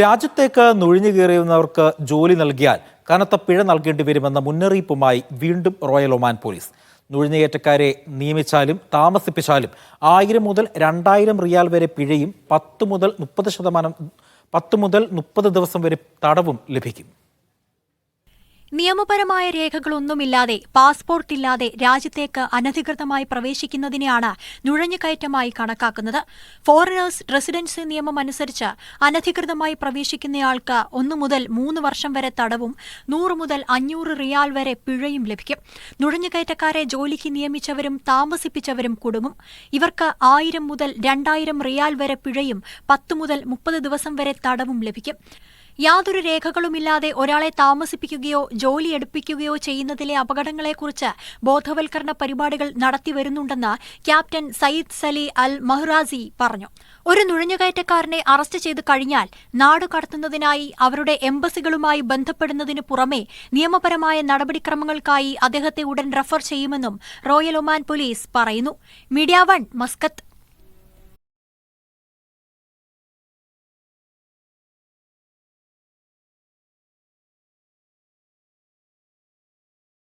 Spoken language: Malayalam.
രാജ്യത്തേക്ക് നുഴിഞ്ഞു കയറിയുന്നവർക്ക് ജോലി നൽകിയാൽ കനത്ത പിഴ നൽകേണ്ടി വരുമെന്ന മുന്നറിയിപ്പുമായി വീണ്ടും റോയൽ ഒമാൻ പോലീസ്. നുഴിഞ്ഞുകയറ്റക്കാരെ നിയമിച്ചാലും താമസിപ്പിച്ചാലും ആയിരം മുതൽ രണ്ടായിരം റിയാൽ വരെ പിഴയും പത്ത് മുതൽ മുപ്പത് ശതമാനം പത്ത് മുതൽ മുപ്പത് ദിവസം വരെ തടവും ലഭിക്കും. നിയമപരമായ രേഖകളൊന്നുമില്ലാതെ പാസ്പോർട്ട് ഇല്ലാതെ രാജ്യത്തേക്ക് അനധികൃതമായി പ്രവേശിക്കുന്നതിനെയാണ് നുഴഞ്ഞുകയറ്റമായി കണക്കാക്കുന്നത്. ഫോറിനേഴ്സ് റെസിഡൻസി നിയമം അനുസരിച്ച് അനധികൃതമായി പ്രവേശിക്കുന്നയാൾക്ക് ഒന്നു മുതൽ മൂന്ന് വർഷം വരെ തടവും നൂറ് മുതൽ അഞ്ഞൂറ് റിയാൽ വരെ പിഴയും ലഭിക്കും. നുഴഞ്ഞുകയറ്റക്കാരെ ജോലിക്ക് നിയമിച്ചവരും താമസിപ്പിച്ചവരും കുടുങ്ങും. ഇവർക്ക് ആയിരം മുതൽ രണ്ടായിരം റിയാൽ വരെ പിഴയും പത്ത് മുതൽ മുപ്പത് ദിവസം വരെ തടവും ലഭിക്കും. യാതൊരു രേഖകളുമില്ലാതെ ഒരാളെ താമസിപ്പിക്കുകയോ ജോലി എടുപ്പിക്കുകയോ ചെയ്യുന്നതിലെ അപകടങ്ങളെക്കുറിച്ച് ബോധവൽക്കരണ പരിപാടികൾ നടത്തിവരുന്നുണ്ടെന്ന് captain Sayyid Sali Al Mahrasi പറഞ്ഞു. ഒരു നുഴഞ്ഞുകയറ്റക്കാരനെ അറസ്റ്റ് ചെയ്ത് കഴിഞ്ഞാൽ നാട് കടത്തുന്നതിനായി അവരുടെ എംബസികളുമായി ബന്ധപ്പെടുന്നതിനു പുറമെ നിയമപരമായ നടപടിക്രമങ്ങൾക്കായി അദ്ദേഹത്തെ ഉടൻ റഫർ ചെയ്യുമെന്നും റോയൽ ഒമാൻ പോലീസ് പറയുന്നു. Media one Muscat